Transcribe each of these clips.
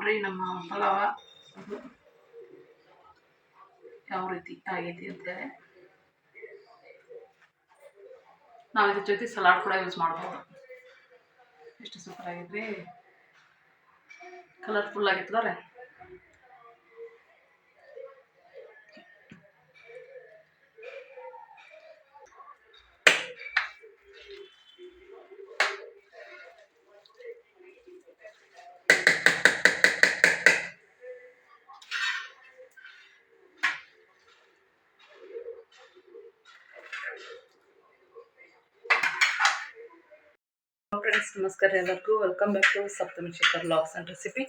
ನೋಡ್ರಿ ನಮ್ಮ ಪಲಾವ ಯಾವ ರೀತಿ ಆಗೈತಿ ಅಂತೇಳಿ ನಾವು ಇದ್ರ ಜೊತೆ ಸಲಾಡ್ ಕೂಡ ಯೂಸ್ ಮಾಡ್ಬೋದು. ಎಷ್ಟು ಸೂಪರ್ ಆಗಿದ್ರಿ. ಕಲರ್ಫುಲ್ ಆಗಿತ್ತು ರೀ. ಫ್ರೆಂಡ್ಸ್ ನಮಸ್ಕಾರ ಎಲ್ಲರಿಗೂ. Welcome back to Saptami Shekhar logs and recipe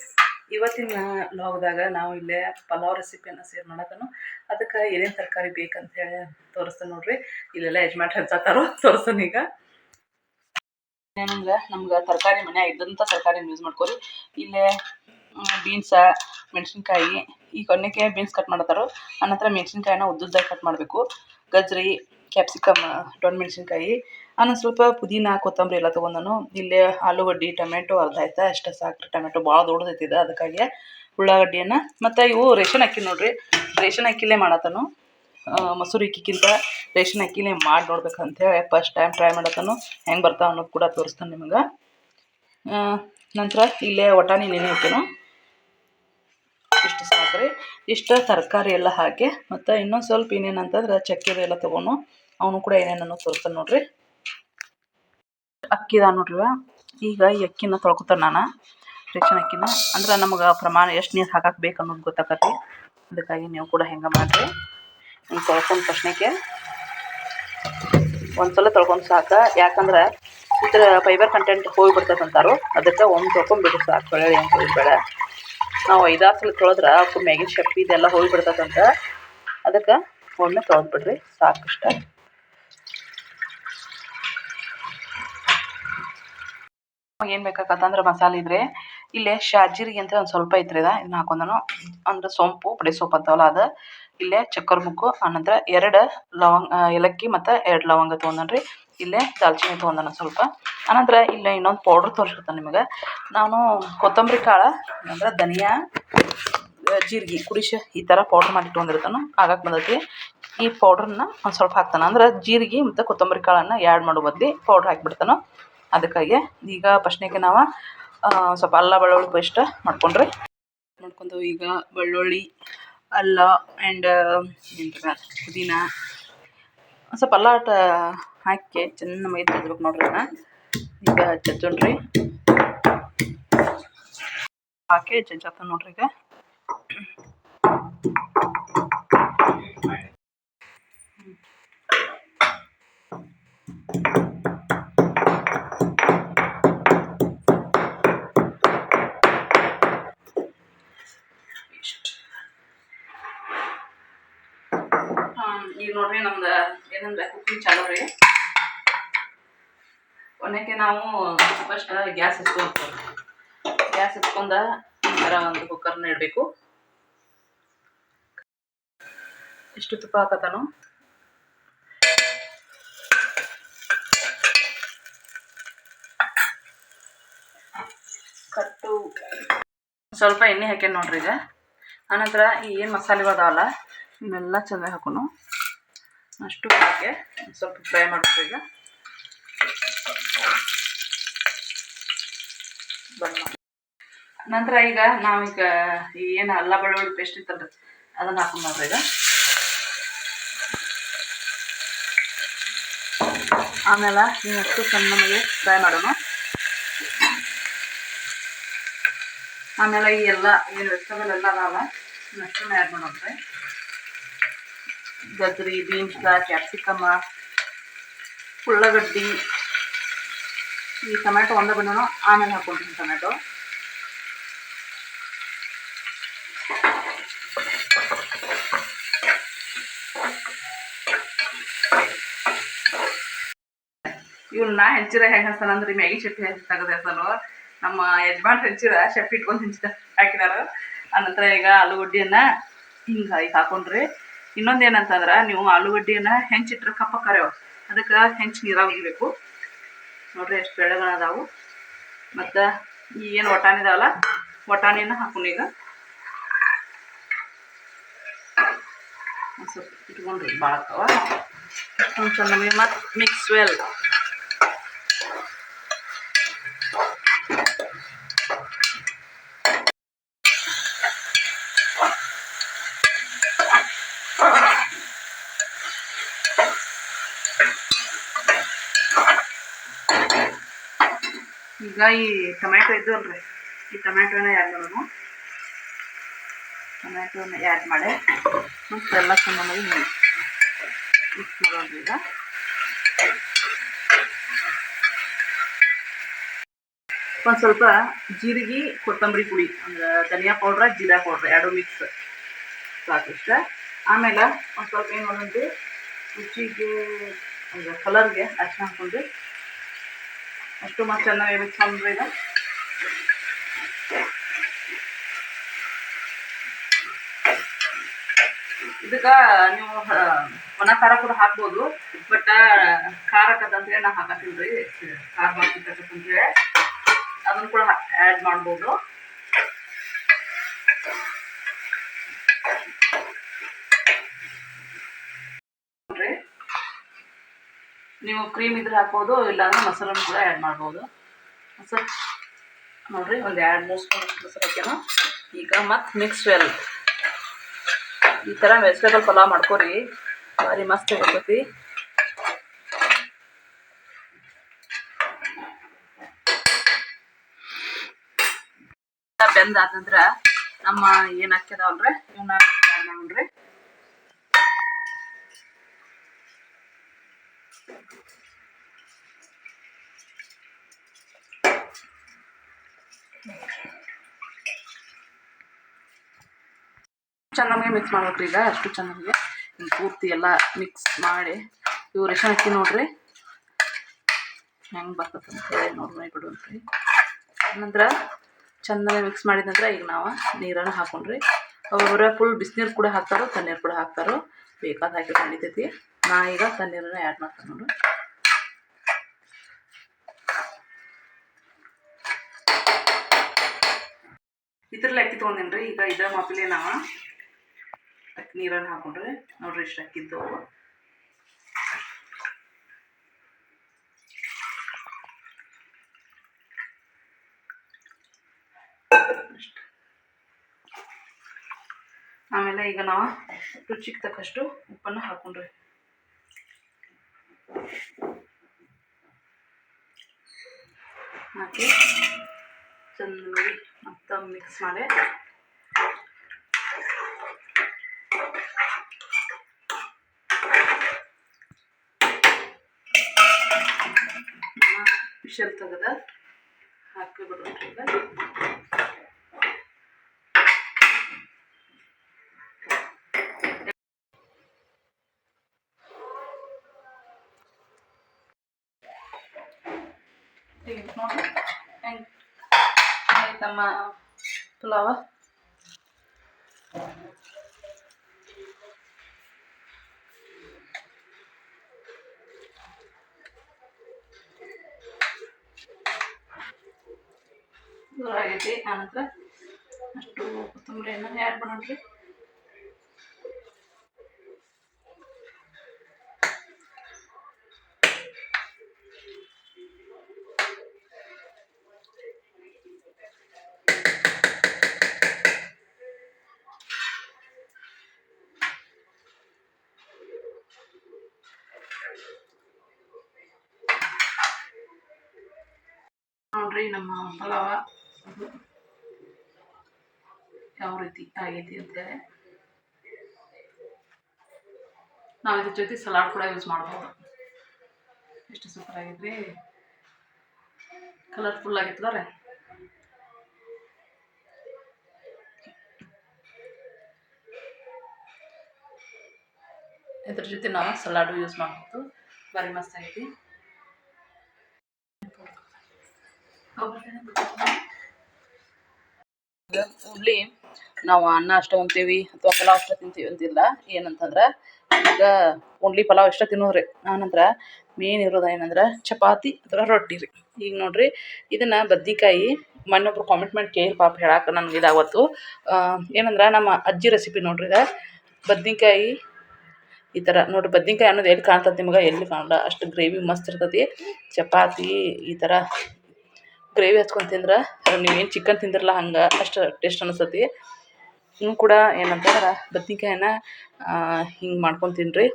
ಇವತ್ತಿನ ಲಾಗ್ದಾಗ ನಾವು ಇಲ್ಲೇ ಪಲಾವ್ ರೆಸಿಪಿಯನ್ನು ಸೇರ್ ಮಾಡೋದನ್ನು ಅದಕ್ಕೆ ಏನೇನು ತರಕಾರಿ ಬೇಕಂತ ಹೇಳಿ ತೋರಿಸ್ತೇನೆ ನೋಡ್ರಿ. ಇಲ್ಲೆಲ್ಲ ಯಜಮಾನ್ ಹಂಚತ್ತಾರೋ ತೋರಿಸ್ತಾನೆ ಈಗ. ಏನಂದ್ರೆ, ನಮ್ಗೆ ತರಕಾರಿ ಮನೆ ಇದ್ದಂಥ ತರಕಾರಿ ಯೂಸ್ ಮಾಡ್ಕೊರಿ. ಇಲ್ಲೇ ಬೀನ್ಸ, ಮೆಣಸಿನ್ಕಾಯಿ, ಈ ಕೊನೆಗೆ ಬೀನ್ಸ್ ಕಟ್ ಮಾಡತ್ತಾರೋ ಆನಂತರ ಮೆಣಸಿನ್ಕಾಯಿನ ಉದ್ದುದ್ದಾಗಿ ಕಟ್ ಮಾಡಬೇಕು. ಗಜ್ರಿ ಕ್ಯಾಪ್ಸಿಕಮ್ ಡೊಣ್ಣ ಮೆಣಸಿನ್ಕಾಯಿ ಆನಂತರ ಸ್ವಲ್ಪ ಪುದೀನ, ಕೊತ್ತಂಬರಿ ಎಲ್ಲ ತೊಗೊಂಡನು. ಇಲ್ಲೇ ಆಲೂಗಡ್ಡೆ, ಟೊಮೆಟೊ, ಅರ್ಧ ಆಯ್ತಾ? ಅಷ್ಟೇ ಸಾಕ್ರಿ. ಟೊಮೆಟೊ ಭಾಳ ದೊಡ್ಡದೈತಿದೆ ಅದಕ್ಕಾಗಿ ಉಳ್ಳಾಗಡ್ಡಿಯನ್ನು. ಮತ್ತು ಇವು ರೇಷನ್ ಅಕ್ಕಿ ನೋಡ್ರಿ. ರೇಷನ್ ಅಕ್ಕಿಲೇ ಮಾಡತ್ತನು. ಮೊಸರು ಅಕ್ಕಿಗಿಂತ ರೇಷನ್ ಅಕ್ಕಿಲೇ ಮಾಡಿ ನೋಡ್ಬೇಕಂತೇಳಿ ಫಸ್ಟ್ ಟೈಮ್ ಟ್ರೈ ಮಾಡತ್ತನು. ಹೆಂಗೆ ಬರ್ತಾವ ಅನ್ನೋದು ಕೂಡ ತೋರಿಸ್ತಾನೆ ನಿಮ್ಗೆ. ನಂತರ ಇಲ್ಲೇ ಒಟಾಣಿ ನೆನೆ ಹಾಕ್ಯನು ಇಷ್ಟು ಸಾಕ್ರಿ. ಇಷ್ಟು ತರಕಾರಿ ಎಲ್ಲ ಹಾಕಿ, ಮತ್ತು ಇನ್ನೊಂದು ಸ್ವಲ್ಪ ಏನೇನಂತಂದ್ರೆ ಚಕ್ಕೆ ಎಲ್ಲ ತೊಗೊಂಡು, ಅವನು ಕೂಡ ಏನೇನನ್ನು ತೋರಿಸ್ತಾನೆ ನೋಡ್ರಿ. ಅಕ್ಕಿದ ನೋಡ್ರಿ ಈಗ ಈ ಅಕ್ಕಿನ ತೊಳ್ಕೊತಾನೆ ನಾನು ರೇಷನ್ ಅಕ್ಕಿನ. ಅಂದ್ರೆ ನಮಗೆ ಪ್ರಮಾಣ ಎಷ್ಟು ನೀರು ಹಾಕಕ್ಕೆ ಬೇಕು ಅನ್ನೋದು ಗೊತ್ತಾಕತಿ ಅದಕ್ಕಾಗಿ ನೀವು ಕೂಡ ಹೆಂಗ ಮಾಡಿರಿ. ಹಿಂಗೆ ತೊಳ್ಕೊಂಡು ತಕ್ಷಣಕ್ಕೆ ಒಂದ್ಸಲ ತೊಳ್ಕೊಂಡು ಸಾಕು. ಯಾಕಂದ್ರೆ ಇದ್ರ ಫೈಬರ್ ಕಂಟೆಂಟ್ ಹೋಗಿ ಬಿಡ್ತೈತೆ ಅಂತಾರು. ಅದಕ್ಕೆ ಒಂದು ತೊಳ್ಕೊಂಡ್ಬಿಡ್ರಿ ಸಾಕು. ಬೆಳೆ ಏನು ಬೇಡ ನಾವು ಐದಾರು ಸಲ ತೊಳೆದ್ರೆ ಮ್ಯಾಗಿನ ಶಕ್ತಿ ಇದೆಲ್ಲ ಹೋಗಿ ಬಿಡ್ತೈತಂತ ಅದಕ್ಕೆ ಒಮ್ಮೆ ತೊಳೆದು ಬಿಡ್ರಿ ಸಾಕು ಇಷ್ಟ ಏನು ಬೇಕಾಕತ್ತಂದ್ರೆ ಮಸಾಲೆ ಇದ್ರೆ ಇಲ್ಲೇ ಶಾಜೀರಿಗೆ ಅಂತ ಒಂದು ಸ್ವಲ್ಪ ಐತ್ರಿ ಇದ ಇದನ್ನ ಹಾಕೊಂಡನು. ಅಂದ್ರೆ ಸೊಂಪು, ಪುಡಿ ಸೊಪ್ಪು ಅಂತಾವಲ್ಲ ಅದು. ಇಲ್ಲೇ ಚಕ್ಕರ್ ಮುಕ್ಕು, ಆನಂತರ ಎರಡು ಲವಂಗ ಏಲಕ್ಕಿ ಮತ್ತು ಎರಡು ಲವಂಗ ತೊಗೊಂಡನ್ರಿ. ಇಲ್ಲೇ ದಾಲ್ಚಿನ್ನಿ ತೊಗೊಂಡನ ಸ್ವಲ್ಪ. ಆನಂತರ ಇಲ್ಲೇ ಇನ್ನೊಂದು ಪೌಡ್ರ್ ತೋರಿಸ್ಕೊತಾನೆ ನಿಮಗೆ. ನಾನು ಕೊತ್ತಂಬರಿ ಕಾಳು ಅಂದ್ರೆ ಧನಿಯಾ ಜೀರಿಗೆ, ಕುಡಿಶ ಈ ಥರ ಪೌಡ್ರ್ ಮಾಡಿ ಇಟ್ಕೊಂಡಿರ್ತಾನೆ. ಆಗಕ್ಕೆ ಬಂದೈತಿ. ಈ ಪೌಡ್ರನ್ನ ಒಂದು ಸ್ವಲ್ಪ ಹಾಕ್ತಾನೆ. ಅಂದ್ರೆ ಜೀರಿಗೆ ಮತ್ತು ಕೊತ್ತಂಬರಿ ಕಾಳನ್ನು ಆ್ಯಡ್ ಮಾಡೋ ಬದ್ಲಿ ಪೌಡ್ರ್ ಹಾಕಿಬಿಡ್ತಾನೆ. ಅದಕ್ಕಾಗಿ ಈಗ ಫಸ್ಟ್ನೇಗೆ ನಾವು ಸ್ವಲ್ಪ ಅಲ್ಲ ಬೆಳ್ಳುಳ್ಳಿ ಪೇಸ್ಟ್ ಮಾಡ್ಕೊಂಡ್ರೆ. ಮಾಡ್ಕೊಂಡು ಈಗ ಬೆಳ್ಳುಳ್ಳಿ ಅಲ್ಲ ಆ್ಯಂಡ್ ಎಂತ ಪುದೀನ. ಸ್ವಲ್ಪ ಅಲ್ಲ ಆಟ ಹಾಕಿ ಚೆನ್ನ ಮೈ ತೆಗಿಬೇಕು ನೋಡ್ರಿ ಈಗ ಚಚ್ಚಣ್ರಿ ಹಾಕಿ ಜಜ್ಜಾತ ನೋಡ್ರಿ ಈಗ ಇಷ್ಟು ಈಗ ನೋಡ್ರಿ ನಮ್ದು ಏನಂದ್ರೆ ಕುಕಿಂಗ್ ಚಾಲು ರೀ ಕೊನೆಗೆ ನಾವು ಫಸ್ಟ್ ಗ್ಯಾಸ್ ಹಚ್ಕೊಂಡು ಗ್ಯಾಸ್ ಹಚ್ಕೊಂಡ ಈ ಥರ ಒಂದು ಕುಕ್ಕರ್ನ ಇಡಬೇಕು. ಇಷ್ಟು ತುಪ್ಪ ಹಾಕತಾನು ಕಟ್ಟು ಸ್ವಲ್ಪ ಎಣ್ಣೆ ಹಾಕ್ಯಾನ ನೋಡ್ರಿ ಈಗ. ಆನಂತರ ಈ ಏನು ಮಸಾಲೆಗಳು ಅದಾವಲ್ಲ ಇವೆಲ್ಲ ಚೆನ್ನಾಗಿ ಹಾಕೋನು. ಅಷ್ಟು ಹಾಕಿ ಸ್ವಲ್ಪ ಫ್ರೈ ಮಾಡ್ಬೇಕು ಈಗ. ನಂತರ ಈಗ ನಾವೀಗ ಈಗ ಏನು ಅಲ್ಲ ಬೆಳ್ಳುಳ್ಳಿ ಪೇಸ್ಟ್ ಇತ್ತಲ್ಲ ಅದನ್ನು ಹಾಕೊಂಡು ನೋಡ್ರಿ ಈಗ. ಆಮೇಲೆ ಇನ್ನಷ್ಟು ಸಣ್ಣಗೆ ಫ್ರೈ ಮಾಡೋಣ. ಆಮೇಲೆ ಈ ಎಲ್ಲ ಏನು ವೆಜಿಟೇಬಲ್ ಎಲ್ಲ ಅದಾವ ಇನ್ನಷ್ಟು ಆ್ಯಡ್ ಮಾಡೋಣ್ರಿ ಗಜ್ರಿ ಬೀನ್ಸ್ ಕ್ಯಾಪ್ಸಿಕಮ್ ಉಳ್ಳಾಗಡ್ಡಿ, ಈ ಟೊಮೆಟೊ ಒಂದೇ ಬಂದನು ಆಮೇಲೆ ಹಾಕ್ಕೊಂತೀನಿ ಟೊಮೆಟೊ ಇವ್ನ ನಾ ಹೆಂಚಿರ ಹೆಂಗೆ ಅಂದ್ರೆ ಮ್ಯಾಗಿ ಶೆಟ್ಟಿ ಹಚ್ಚಿ ತೆಗೆದು ನಮ್ಮ ಯಜಮಾನ್ ಹೆಂಚಿರ ಶೆಟ್ಟಿ ಇಟ್ಕೊಂಡು ಹೆಂಚಿದ ಹಾಕಿದಾರ ಆನಂತರ ಈಗ ಆಲೂಗಡ್ಡಿಯನ್ನ ಹಿಂಗೆ ಈಗ ಹಾಕೊಂಡ್ರಿ. ಇನ್ನೊಂದು ಏನಂತಂದ್ರೆ ನೀವು ಆಲೂಗಡ್ಡಿಯನ್ನ ಹೆಂಚಿಟ್ರೆ ಕಪ್ಪ ಕರೆಯೋ ಅದಕ್ಕೆ ಹೆಂಚು ನೀರಾಗಿ ಒಗಿಬೇಕು ನೋಡ್ರಿ ಎಷ್ಟು ಬೆಳೆಗಳದಾವು ಮತ್ತು ಈ ಏನು ಒಟಾಣಿದಾವಲ್ಲ ವಟಾಣಿನ ಹಾಕೋಣ ಈಗ. ಸ್ವಲ್ಪ ಇಟ್ಕೊಂಡ್ರಿ ಭಾಳ ಒಂದು ಮತ್ತು ಮಿಕ್ಸ್ ವೆಲ್ ಈಗ ಈ ಟೊಮ್ಯಾಟೊ ಇದ್ದವಲ್ರಿ ಈ ಟೊಮ್ಯಾಟೊನ ಆ್ಯಡ್ ಮಾಡೋಣ. ಟೊಮ್ಯಾಟೊನ ಆ್ಯಡ್ ಮಾಡಿ, ಮತ್ತು ಎಲ್ಲ ಚೆನ್ನಾಗಿ ಮಿಕ್ಸ್ ಮಾಡೋಣ ಈಗ. ಒಂದು ಸ್ವಲ್ಪ ಜೀರಿಗೆ, ಕೊತ್ತಂಬರಿ ಪುಡಿ, ಅಂದ್ರೆ ಧನಿಯಾ ಪೌಡ್ರ ಜೀರಾ ಪೌಡ್ರ್ ಎರಡು ಮಿಕ್ಸ್ ಸಾಕಿಷ್ಟ ಆಮೇಲೆ ಒಂದು ಸ್ವಲ್ಪ ಏನು ಮಾಡೋದು ರುಚಿಗೆ, ಅಂದ್ರೆ ಕಲರ್ಗೆ ಅರ್ಶಿನ ಹಾಕೊಂಡು ಅಷ್ಟು ಮತ್ತೆ ಚೆನ್ನಾಗಿ ಚಂದ್ರ ಇದೆ. ಇದಕ್ಕೆ ನೀವು ಒಣ ಖಾರ ಕೂಡ ಹಾಕ್ಬೋದು, ಬಟ್ ಖಾರ ಅಂತೇಳಿ ನಾ ಹಾಕತ್ತಿಲ್ರಿ ಖಾರ ಅಂತೇಳಿ ಅದನ್ನು ಕೂಡ ಆ್ಯಡ್ ಮಾಡ್ಬೋದು ನೋಡ್ರಿ ನೀವು ಕ್ರೀಮ್ ಇದ್ರೆ ಹಾಕ್ಬೋದು, ಇಲ್ಲಾಂದ್ರೆ ಮೊಸರನ್ನು ಕೂಡ ಆ್ಯಡ್ ಮಾಡ್ಬೋದು. ಮೊಸರು ನೋಡ್ರಿ, ಒಂದು ಎರಡು, ಮೂರು ಸ್ಪೂನ್ ಮೊಸರು ಹಾಕ್ಯಾನ. ಈಗ ಮತ್ತೆ ಮಿಕ್ಸ್ ವೆಲ್ ಈ ಥರ ವೆಜಿಟೇಬಲ್ ಪಲಾವ್ ಮಾಡ್ಕೊರಿ. ಭಾರಿ ಮಸ್ತ್ ಬರ್ತೈತಿ ಬೆಂದ ನಂತರ ನಮ್ಮ ಏನು ಹಾಕ್ಯದವಲ್ರಿ ಇವನ್ನ ಆ್ಯಡ್ ಚೆನ್ನಾಗಿ ಮಿಕ್ಸ್ ಮಾಡ್ಬೇಕ್ರಿ ಈಗ, ಅಷ್ಟು ಚೆನ್ನಾಗಿ. ಪೂರ್ತಿ ಎಲ್ಲ ಮಿಕ್ಸ್ ಮಾಡಿ ಇವು ರೇಷನ್ ಅಕ್ಕಿ ನೋಡ್ರಿ. ಹೆಂಗೆ ಬರ್ತದೆ ಅಂತ ಹೇಳಿ ನೋಡ್ರಿ ಬಿಡುವಂತ್ರಿ ನಂತರ ಚೆನ್ನಾಗಿ ಮಿಕ್ಸ್ ಮಾಡಿದ ಈಗ ನಾವು ನೀರನ್ನು ಹಾಕೊಂಡ್ರಿ. ಅವ್ರ ಫುಲ್ ಬಿಸಿನೀರು ಕೂಡ ಹಾಕ್ತಾರೋ, ತಣ್ಣೀರು ಕೂಡ ಹಾಕ್ತಾರೋ. ಬೇಕಾದ ಹಾಕಿ ಕಂಡಿತೈತಿ ನಾ ಈಗ ತಣ್ಣೀರನ್ನ ಆ್ಯಡ್ ಮಾಡ್ತೀನಿ ನೋಡ್ರಿ ಇದ್ರಲ್ಲಿ ಅಕ್ಕಿ ತೊಗೊಂಡೇನ್ರಿ? ಈಗ ಇದ್ರ ಮಾಪಿಲೆ ನಾವು ಅಕ್ಕಿ ನೀರನ್ನು ಹಾಕೊಂಡ್ರೆ ನೋಡ್ರಿ ಇಷ್ಟು ಅಕ್ಕಿದ್ದು. ಆಮೇಲೆ ಈಗ ನಾವು ರುಚಿಗೆ ತಕ್ಕಷ್ಟು ಉಪ್ಪನ್ನು ಹಾಕೊಂಡ್ರಿ. ಹಾಕಿ ಚೆನ್ನಾಗಿ ಮತ್ತೆ ಮಿಕ್ಸ್ ಮಾಡಿ. ವಿಷಲ್ ತೆಗೆದ ಹಾಕಿ ಬಿಡ್ರಿ ಈಗ ಈಗ ನೋಡಿ ಹೆಂಗೆ ಆಯ್ತಮ್ಮ ಪುಲಾವ. ದೂರ ಆಗೈತಿ ಆನಂತರ ಅಷ್ಟು ಕೊತ್ತಂಬರಿಯನ್ನು ಆ್ಯಡ್ ಮಾಡೋಣ್ರಿ. ನೋಡ್ರಿ ನಮ್ಮ ಪಲಾವ ಯಾವ ರೀತಿ ಆಗೈತಿ ಅಂತೇಳಿ ನಾವು ಇದ್ರ ಜೊತೆ ಸಲಾಡ್ ಕೂಡ ಯೂಸ್ ಮಾಡ್ಬೋದು. ಎಷ್ಟು ಸೂಪರ್ ಆಗಿದ್ರಿ. ಕಲರ್ಫುಲ್ ಆಗಿತ್ತು ಬರ್ರೆ ಇದ್ರ ಜೊತೆ ನಾವು ಸಲಾಡು ಯೂಸ್ ಮಾಡ್ಬೋದು. ಭಾರಿ ಮಸ್ತ್ ಆಗೈತಿ ಉಡ್ಲಿ ನಾವು ಅನ್ನ ಅಷ್ಟ ಉಣ್ತೀವಿ ಅಥವಾ ಪಲಾವ್ ಅಷ್ಟ ತಿಂತೀವಿ ಅಂತಿಲ್ಲ. ಏನಂತಂದ್ರೆ ಈಗ ಉಂಡ್ಲಿ ಪಲಾವ್ ಇಷ್ಟ ತಿನ್ನೋರಿ. ಆನಂತರ ಮೇನ್ ಇರೋದ ಏನಂದ್ರೆ ಚಪಾತಿ ಅಥವಾ ರೊಟ್ಟಿ ರೀ. ಈಗ ನೋಡ್ರಿ ಇದನ್ನ ಬದ್ನಿಕಾಯಿ ಮೊನ್ನೊಬ್ರು ಕಾಮೆಂಟ್ ಮಾಡಿ ಕೇಳಿ ಪಾಪ ಹೇಳಕ್ಕೆ ನನಗೆ ಇದಾವತ್ತು. ಏನಂದ್ರೆ ನಮ್ಮ ಅಜ್ಜಿ ರೆಸಿಪಿ ನೋಡ್ರಿ ಇದು ಬದ್ನಿಕಾಯಿ ಈ ಥರ ನೋಡ್ರಿ ಬದ್ನಿಕಾಯಿ ಅನ್ನೋದು ಎಲ್ಲಿ ಕಾಣ್ತದೆ ನಿಮ್ಗೆ? ಎಲ್ಲಿ ಕಾಣಲ್ಲ ಅಷ್ಟು ಗ್ರೇವಿ ಮಸ್ತ್ ಇರ್ತತಿ. ಚಪಾತಿ ಈ ಥರ ಗ್ರೇವಿ ಹಚ್ಕೊಂಡು ತಿಂದ್ರೆ? ನೀವೇನು ಚಿಕನ್ ತಿಂದಿರಲ್ಲ, ಹಂಗೆ ಅಷ್ಟು ಟೇಸ್ಟ್ ಅನಿಸ್ತತಿ. ನೀವು ಕೂಡ ಏನಂತಂದ್ರೆ ಬದ್ನಿಕಾಯನ್ನ ಹಿಂಗೆ ಮಾಡ್ಕೊಂಡು ತಿನ್ನಿರಿ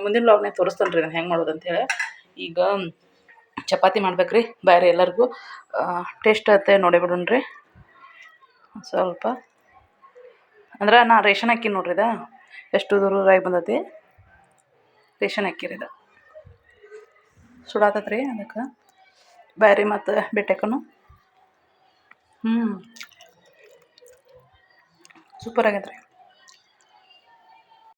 ಮುಂದಿನ ಲಾಗ್ನಾಗ ತೋರಿಸ್ತಾನೆ ರೀ, ನಾನು ಹೆಂಗೆ ಮಾಡೋದು ಅಂತೇಳಿ ಈಗ, ಚಪಾತಿ ಮಾಡ್ಬೇಕ್ರಿ, ಬೇರೆ ಎಲ್ಲರಿಗೂ. ಟೇಸ್ಟ್ ಆಗುತ್ತೆ ನೋಡಿ ಬಿಡೋಣ್ರಿ ಸ್ವಲ್ಪ. ಅಂದ್ರೆ, ನಾ ರೇಷನ್ ಅಕ್ಕಿ ನೋಡ್ರಿ ಇದು. ಎಷ್ಟು ದೂರ ಬಂದೈತಿ? ರೇಷನ್ ಇದು. ಸುಡಾತತ್ ರೀ ಅದಕ್ಕೆ. ಬ್ಯಾರಿ ಮತ್ತು ಬೆಟ್ಟೆಕನು ಹ್ಞೂ ಸೂಪರ್ ಆಗೈತೆ ರೀ